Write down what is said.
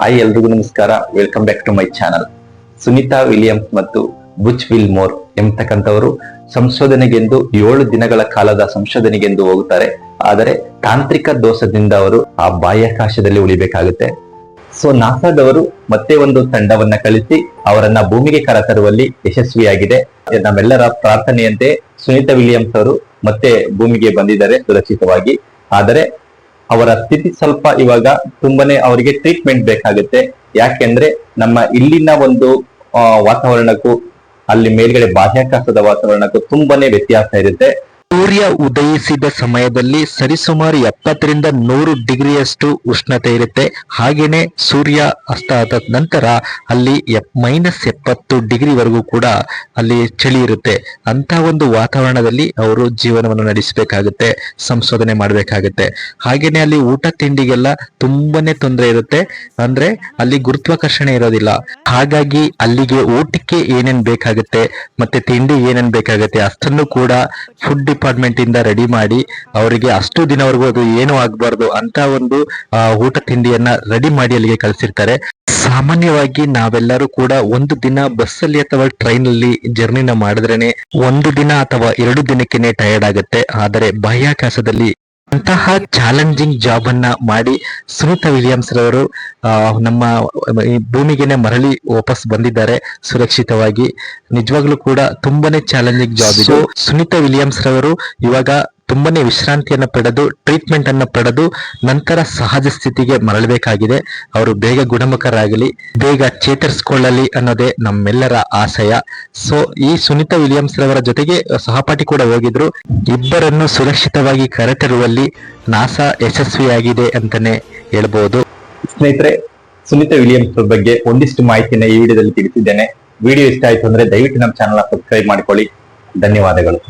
Hi ಎಲ್ರಿಗೂ ನಮಸ್ಕಾರ. Welcome back to my channel Sunita Williams ಮತ್ತು ಬುಚ್ ವಿಲ್ ಮೋರ್ ಎಂಬತಕ್ಕಂಥವರು ಸಂಶೋಧನೆಗೆಂದು ಏಳು ದಿನಗಳ ಕಾಲದ ಸಂಶೋಧನೆಗೆಂದು ಹೋಗುತ್ತಾರೆ. ಆದರೆ ತಾಂತ್ರಿಕ ದೋಷದಿಂದ ಅವರು ಆ ಬಾಹ್ಯಾಕಾಶದಲ್ಲಿ ಉಳಿಬೇಕಾಗುತ್ತೆ. ಸೊ ನಾಸಾದವರು ಮತ್ತೆ ಒಂದು ತಂಡವನ್ನ ಕಳಿಸಿ ಅವರನ್ನ ಭೂಮಿಗೆ ಕರೆತರುವಲ್ಲಿ ಯಶಸ್ವಿಯಾಗಿದೆ. ನಮ್ಮೆಲ್ಲರ ಪ್ರಾರ್ಥನೆಯಂತೆ ಸುನೀತಾ ವಿಲಿಯಮ್ಸ್ ಅವರು ಮತ್ತೆ ಭೂಮಿಗೆ ಬಂದಿದ್ದಾರೆ ಸುರಕ್ಷಿತವಾಗಿ. ಆದರೆ ಅವರ ಸ್ಥಿತಿ ಸ್ವಲ್ಪ ಇವಾಗ ತುಂಬಾನೇ ಅವರಿಗೆ ಟ್ರೀಟ್ಮೆಂಟ್ ಬೇಕಾಗುತ್ತೆ. ಯಾಕೆಂದ್ರೆ ನಮ್ಮ ಇಲ್ಲಿನ ಒಂದು ವಾತಾವರಣಕ್ಕೂ, ಅಲ್ಲಿ ಮೇಲ್ಗಡೆ ಬಾಹ್ಯಾಕಾಶದ ವಾತಾವರಣಕ್ಕೂ ತುಂಬಾನೇ ವ್ಯತ್ಯಾಸ ಇರುತ್ತೆ. ಸೂರ್ಯ ಉದಯಿಸಿದ ಸಮಯದಲ್ಲಿ ಸರಿಸುಮಾರು ಎಪ್ಪತ್ತರಿಂದ ನೂರು ಡಿಗ್ರಿಯಷ್ಟು ಉಷ್ಣತೆ ಇರುತ್ತೆ. ಹಾಗೆಯೇ ಸೂರ್ಯ ಅಸ್ತ ಆದ ನಂತರ ಅಲ್ಲಿ ಮೈನಸ್ ಎಪ್ಪತ್ತು ಡಿಗ್ರಿವರೆಗೂ ಕೂಡ ಅಲ್ಲಿ ಚಳಿ ಇರುತ್ತೆ. ಅಂತ ಒಂದು ವಾತಾವರಣದಲ್ಲಿ ಅವರು ಜೀವನವನ್ನು ನಡೆಸಬೇಕಾಗುತ್ತೆ, ಸಂಶೋಧನೆ ಮಾಡಬೇಕಾಗುತ್ತೆ. ಹಾಗೇನೆ ಅಲ್ಲಿ ಊಟ ತಿಂಡಿಗೆಲ್ಲ ತುಂಬಾನೇ ತೊಂದರೆ ಇರುತ್ತೆ. ಅಂದ್ರೆ ಅಲ್ಲಿ ಗುರುತ್ವಾಕರ್ಷಣೆ ಇರೋದಿಲ್ಲ. ಹಾಗಾಗಿ ಅಲ್ಲಿಗೆ ಊಟಕ್ಕೆ ಏನೇನ್ ಬೇಕಾಗುತ್ತೆ, ಮತ್ತೆ ತಿಂಡಿ ಏನೇನ್ ಬೇಕಾಗುತ್ತೆ, ಅಷ್ಟನ್ನು ಕೂಡ ಫುಡ್ ಡಿಪಾರ್ಟ್ಮೆಂಟ್ ಇಂದ ರೆಡಿ ಮಾಡಿ ಅವರಿಗೆ ಅಷ್ಟು ದಿನವರೆಗೂ ಅದು ಏನು ಆಗಬಾರ್ದು ಅಂತ ಒಂದು ಊಟ ತಿಂಡಿಯನ್ನ ರೆಡಿ ಮಾಡಿ ಅಲ್ಲಿಗೆ ಕಳಿಸಿರ್ತಾರೆ. ಸಾಮಾನ್ಯವಾಗಿ ನಾವೆಲ್ಲರೂ ಕೂಡ ಒಂದು ದಿನ ಬಸ್ಸಲ್ಲಿ ಅಥವಾ ಟ್ರೈನ್ ಅಲ್ಲಿ ಜರ್ನಿನ ಮಾಡಿದ್ರೇನೆ ಒಂದು ದಿನ ಅಥವಾ ಎರಡು ದಿನಕ್ಕೆನೆ ಟಯರ್ಡ್ ಆಗುತ್ತೆ. ಆದರೆ ಬಾಹ್ಯಾಕಾಶದಲ್ಲಿ ಅಂತಹ ಚಾಲೆಂಜಿಂಗ್ ಜಾಬ್ ಅನ್ನ ಮಾಡಿ ಸುನೀತಾ ವಿಲಿಯಮ್ಸ್ ರವರು ಆ, ನಮ್ಮ ಈ ಭೂಮಿಗೆನೆ ಮರಳಿ ವಾಪಸ್ ಬಂದಿದ್ದಾರೆ ಸುರಕ್ಷಿತವಾಗಿ. ನಿಜವಾಗ್ಲೂ ಕೂಡ ತುಂಬಾನೇ ಚಾಲೆಂಜಿಂಗ್ ಜಾಬ್ ಇದು. ಸುನೀತಾ ವಿಲಿಯಮ್ಸ್ ರವರು ಇವಾಗ ತುಂಬಾನೇ ವಿಶ್ರಾಂತಿಯನ್ನು ಪಡೆದು ಟ್ರೀಟ್ಮೆಂಟ್ ಅನ್ನು ಪಡೆದು, ನಂತರ ಸಹಜ ಸ್ಥಿತಿಗೆ ಮರಳಬೇಕಾಗಿದೆ. ಅವರು ಬೇಗ ಗುಣಮುಖರಾಗಲಿ, ಬೇಗ ಚೇತರಿಸಿಕೊಳ್ಳಲಿ ಅನ್ನೋದೇ ನಮ್ಮೆಲ್ಲರ ಆಶಯ ಸೊ ಈ ಸುನೀತಾ ವಿಲಿಯಮ್ಸ್ ರವರ ಜೊತೆಗೆ ಸಹಪಾಠಿ ಕೂಡ ಹೋಗಿದ್ರು. ಇಬ್ಬರನ್ನು ಸುರಕ್ಷಿತವಾಗಿ ಕರೆತರುವಲ್ಲಿ ನಾಸಾ ಯಶಸ್ವಿಯಾಗಿದೆ ಅಂತಾನೆ ಹೇಳ್ಬಹುದು ಸ್ನೇಹಿತರೆ, ಸುನೀತಾ ವಿಲಿಯಮ್ಸ್ ಬಗ್ಗೆ ಒಂದಿಷ್ಟು ಮಾಹಿತಿಯನ್ನು ಈ ವಿಡಿಯೋದಲ್ಲಿ ತಿಳಿಸಿದ್ದೇನೆ. ವಿಡಿಯೋ ಇಷ್ಟ ಆಯ್ತು ಅಂದ್ರೆ ದಯವಿಟ್ಟು ನಮ್ಮ ಚಾನಲ್ ಸಬ್ಸ್ಕ್ರೈಬ್ ಮಾಡ್ಕೊಳ್ಳಿ. ಧನ್ಯವಾದಗಳು.